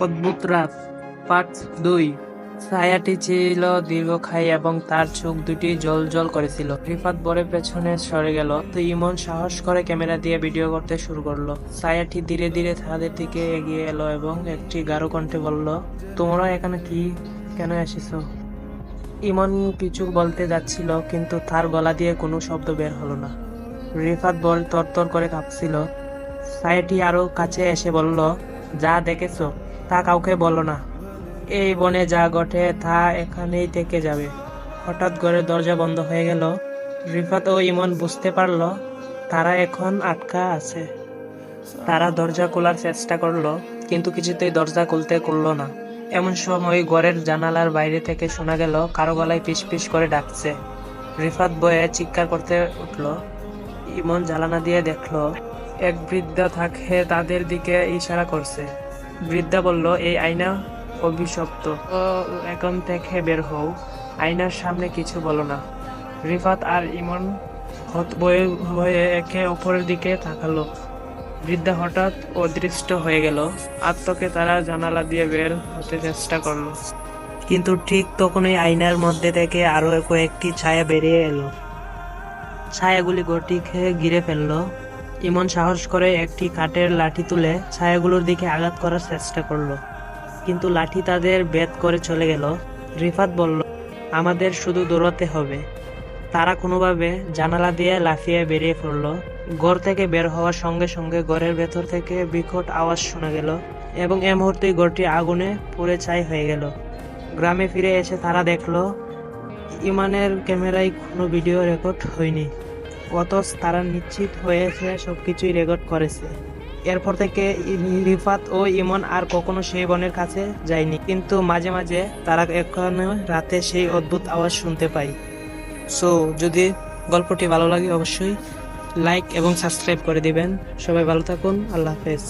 অদ্ভুত রাত। পার্ট দুই। ছায়াটি ছিল দীর্ঘকায় এবং তার চোখ দুটি জল জল করেছিল। রিফাত বরের পেছনে সরে গেল। তো ইমন সাহস করে ক্যামেরা দিয়ে ভিডিও করতে শুরু করল। ছায়াটি ধীরে ধীরে তাদের দিকে এগিয়ে এলো এবং একটি গাঢ় কণ্ঠে বলল, তোমরা এখানে কি কেন এসেছ? ইমন কিছু বলতে যাচ্ছিল, কিন্তু তার গলা দিয়ে কোনো শব্দ বের হলো না। রিফাত বল তরতর করে কাঁপছিল। ছায়াটি আরও কাছে এসে বলল, যা দেখেছ তা কাউকে বলো না। এই বনে যা ঘটে তা এখানেই থেকে যাবে। হঠাৎ ঘরের দরজা বন্ধ হয়ে গেল। রিফাত ও ইমন বুঝতে পারল, তারা এখন আটকা আছে। তারা দরজা খোলার চেষ্টা করল, কিন্তু কিছুতেই দরজা খুলতে করল না। এমন সময় ঘরের জানালার বাইরে থেকে শোনা গেল, কারও গলায় পিস করে ডাকছে। রিফাত বয়ে চিৎকার করতে উঠল। ইমন জ্বালানা দিয়ে দেখল, এক বৃদ্ধা থাকে তাদের দিকে ইশারা করছে। বৃদ্ধা বলল, এই আয়না অভিশপ্ত। এখন থেকে বের হও। আয়নার সামনে কিছু বলো না। রিফাত আর ইমন হত বয়ে হয়ে একে অপরের দিকে তাকালো। বৃদ্ধা হঠাৎ অদৃষ্ট হয়ে গেল। আত্মকে তারা জানালা দিয়ে বের হতে চেষ্টা করল। কিন্তু ঠিক তখনই আয়নার মধ্যে থেকে আরও কয়েকটি ছায়া বেরিয়ে এলো। ছায়াগুলি গটিকে ঘিরে ফেলল। ইমন সাহস করে একটি কাঠের লাঠি তুলে ছায়াগুলোর দিকে আঘাত করার চেষ্টা করল। কিন্তু লাঠি তাদের বেদ করে চলে গেল। রিফাত বলল, আমাদের শুধু দৌড়াতে হবে। তারা কোনোভাবে জানালা দিয়ে লাফিয়ে বেরিয়ে পড়ল। ঘর থেকে বের হওয়ার সঙ্গে সঙ্গে ঘরের ভেতর থেকে বিকট আওয়াজ শোনা গেল এবং এ মুহূর্তেই ঘরটি আগুনে পুড়ে ছাই হয়ে গেল। গ্রামে ফিরে এসে তারা দেখল, ইমানের ক্যামেরায় কোনো ভিডিও রেকর্ড হয়নি। অথচ তারা নিশ্চিত হয়েছে সব কিছুই রেকর্ড করেছে। এরপর থেকে রিফাত ও ইমন আর কখনো সেই বনের কাছে যায়নি। কিন্তু মাঝে মাঝে তারা এখনও রাতে সেই অদ্ভুত আওয়াজ শুনতে পাই সো, যদি গল্পটি ভালো লাগে, অবশ্যই লাইক এবং সাবস্ক্রাইব করে দিবেন। সবাই ভালো থাকুন। আল্লাহ হাফেজ।